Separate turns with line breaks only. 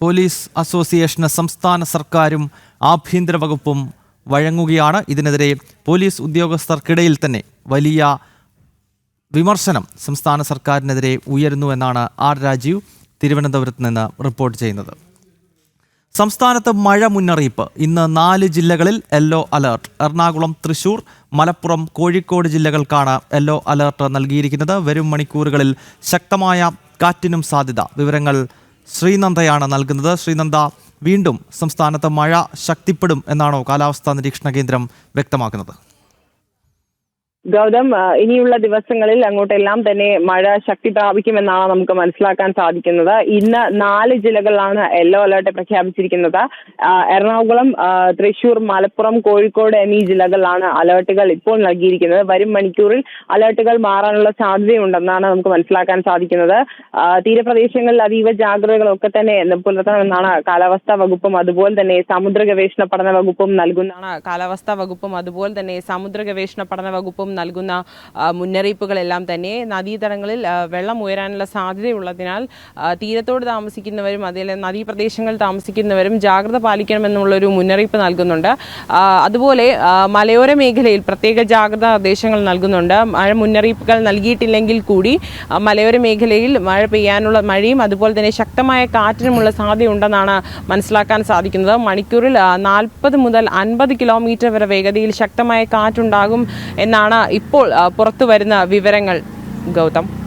Police അസോസിയേഷന് സംസ്ഥാന സർക്കാരും ആഭ്യന്തര വകുപ്പും വഴങ്ങുകയാണ്. ഇതിനെതിരെ പോലീസ് ഉദ്യോഗസ്ഥർക്കിടയിൽ തന്നെ വലിയ വിമർശനം സംസ്ഥാന സർക്കാരിനെതിരെ ഉയരുന്നു എന്നാണ് ആർ രാജീവ് തിരുവനന്തപുരത്ത് നിന്ന് റിപ്പോർട്ട് ചെയ്യുന്നത്. സംസ്ഥാനത്ത് മഴ മുന്നറിയിപ്പ്. ഇന്ന് നാല് ജില്ലകളിൽ യെല്ലോ അലർട്ട്. എറണാകുളം തൃശൂർ മലപ്പുറം കോഴിക്കോട് ജില്ലകൾക്കാണ് യെല്ലോ അലർട്ട് നൽകിയിരിക്കുന്നത്. വരും മണിക്കൂറുകളിൽ ശക്തമായ കാറ്റിനും സാധ്യത. വിവരങ്ങൾ ശ്രീനന്ദയാണ് നൽകുന്നത്. ശ്രീനന്ദ വീണ്ടും സംസ്ഥാനത്ത് മഴ ശക്തിപ്പെടും എന്നാണോ കാലാവസ്ഥാ നിരീക്ഷണ കേന്ദ്രം വ്യക്തമാക്കുന്നത്?
ഗൗതം ഇനിയുള്ള ദിവസങ്ങളിൽ അങ്ങോട്ടെല്ലാം തന്നെ മഴ ശക്തി പ്രാപിക്കുമെന്നാണ് നമുക്ക് മനസ്സിലാക്കാൻ സാധിക്കുന്നത്. ഇന്ന് നാല് ജില്ലകളിലാണ് യെല്ലോ അലർട്ട് പ്രഖ്യാപിച്ചിരിക്കുന്നത്. എറണാകുളം തൃശൂർ മലപ്പുറം കോഴിക്കോട് എന്നീ ജില്ലകളിലാണ് അലർട്ടുകൾ ഇപ്പോൾ നൽകിയിരിക്കുന്നത്. വരും മണിക്കൂറിൽ അലർട്ടുകൾ മാറാനുള്ള സാധ്യതയുണ്ടെന്നാണ് നമുക്ക് മനസ്സിലാക്കാൻ സാധിക്കുന്നത്. തീരപ്രദേശങ്ങളിൽ അതീവ ജാഗ്രതകളൊക്കെ തന്നെ പുലർത്തണമെന്നാണ് കാലാവസ്ഥാ വകുപ്പും അതുപോലെ തന്നെ സമുദ്ര ഗവേഷണ പഠന വകുപ്പും നൽകുന്നതാണ് കാലാവസ്ഥാ വകുപ്പും അതുപോലെ തന്നെ സമുദ്ര ഗവേഷണ പഠന വകുപ്പും നൽകുന്ന മുന്നറിയിപ്പുകളെല്ലാം തന്നെ നദീതടങ്ങളിൽ വെള്ളം ഉയരാനുള്ള സാധ്യതയുള്ളതിനാൽ തീരത്തോട് താമസിക്കുന്നവരും അതിലെ നദീപ്രദേശങ്ങളിൽ താമസിക്കുന്നവരും ജാഗ്രത പാലിക്കണമെന്നുള്ളൊരു മുന്നറിയിപ്പ് നൽകുന്നുണ്ട്. അതുപോലെ മലയോര മേഖലയിൽ പ്രത്യേക ജാഗ്രതാ നിർദ്ദേശങ്ങൾ നൽകുന്നുണ്ട്. മഴ മുന്നറിയിപ്പുകൾ നൽകിയിട്ടില്ലെങ്കിൽ കൂടി മലയോര മേഖലയിൽ മഴ പെയ്യാനുള്ള മഴയും അതുപോലെ തന്നെ ശക്തമായ കാറ്റിനുമുള്ള സാധ്യതയുണ്ടെന്നാണ് മനസ്സിലാക്കാൻ സാധിക്കുന്നത്. മണിക്കൂറിൽ നാൽപ്പത് മുതൽ അൻപത് കിലോമീറ്റർ വരെ വേഗതയിൽ ശക്തമായ കാറ്റുണ്ടാകും എന്നാണ് ഇപ്പോൾ പുറത്തു വരുന്ന വിവരങ്ങൾ ഗൗതം.